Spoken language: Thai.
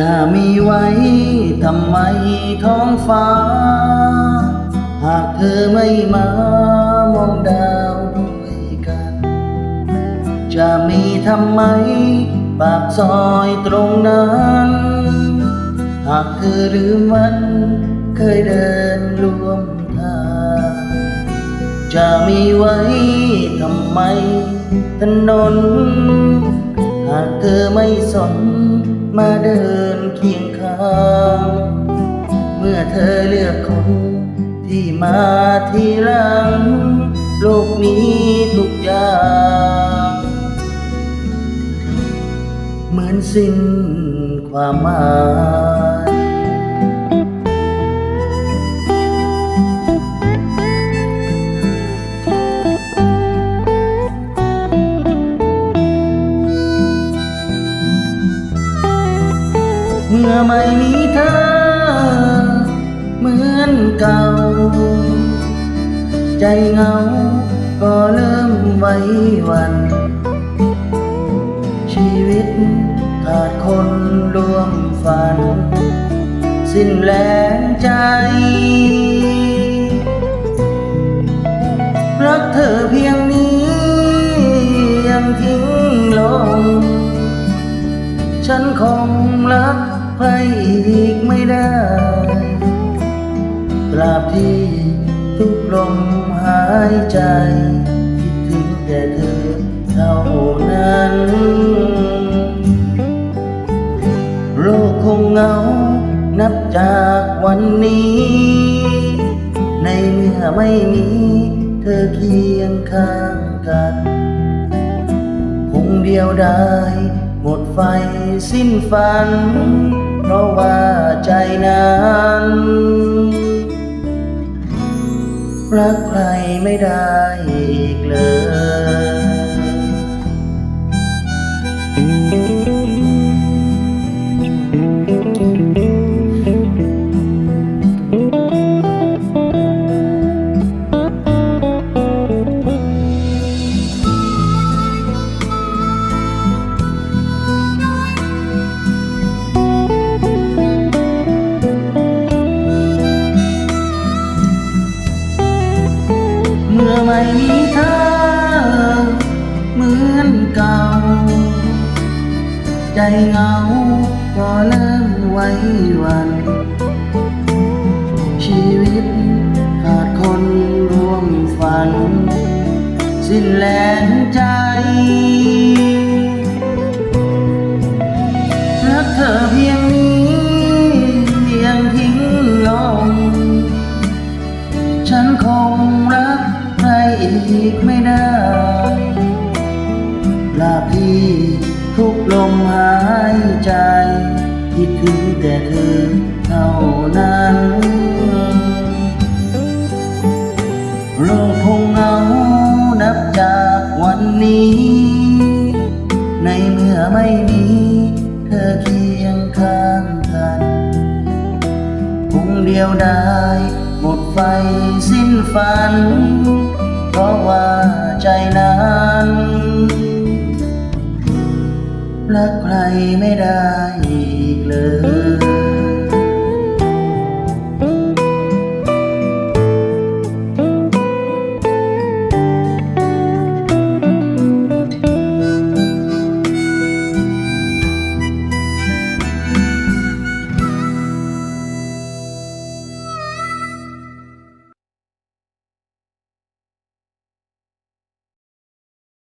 จะมีไว้ทำไมท้องฟ้า หากเธอไม่มามองดาวด้วยกัน จะมีทำไมปากซอยตรงนั้น หากเธอลือมันเคยเดินร่วมทาง จะมีไว้ทำไมถนน หากเธอไม่สน มาเดินเคียงข้างเมื่อเธอเลือกคนที่มาทีหลัง โลกนี้ทุกอย่าง เหมือนสิ้นความหมาย มื่อไม่มีเธอ เหมือนเก่า ใจเหงาก็เริ่มไว้วัน ชีวิตขาดคนร่วมฝัน สิ้นแรงใจ รักเธอเพียงนี้ยังทิ้งลงฉันคงรัก ใครอีกไม่ได้ ตราบที่ทุกลมหายใจ คิดถึงแต่เธอเท่านั้น โลกคงเหงา นับจากวันนี้ ในเมื่อไม่มีเธอเคียงข้างกัน คงเดียวดาย หมดไฟสิ้นฝัน เพราะว่าใจนั้นรักใครไม่ได้อีกเลย เมื่อไม่มีเธอเหมือนเก่า ใจเหงาก็เริ่มไว้วัน ชีวิตขาดคนร่วมฝัน สิ้นแรงใจ แต่เธอเท่านั้นโลกคงเหงานับจากวันนี้ ในเมื่อไม่มีเธอเคียงข้างกันคงเดียวดายหมดไฟสิ้นฝัน เพราะว่าใจนั้นรักใครไม่ได้อีกเลย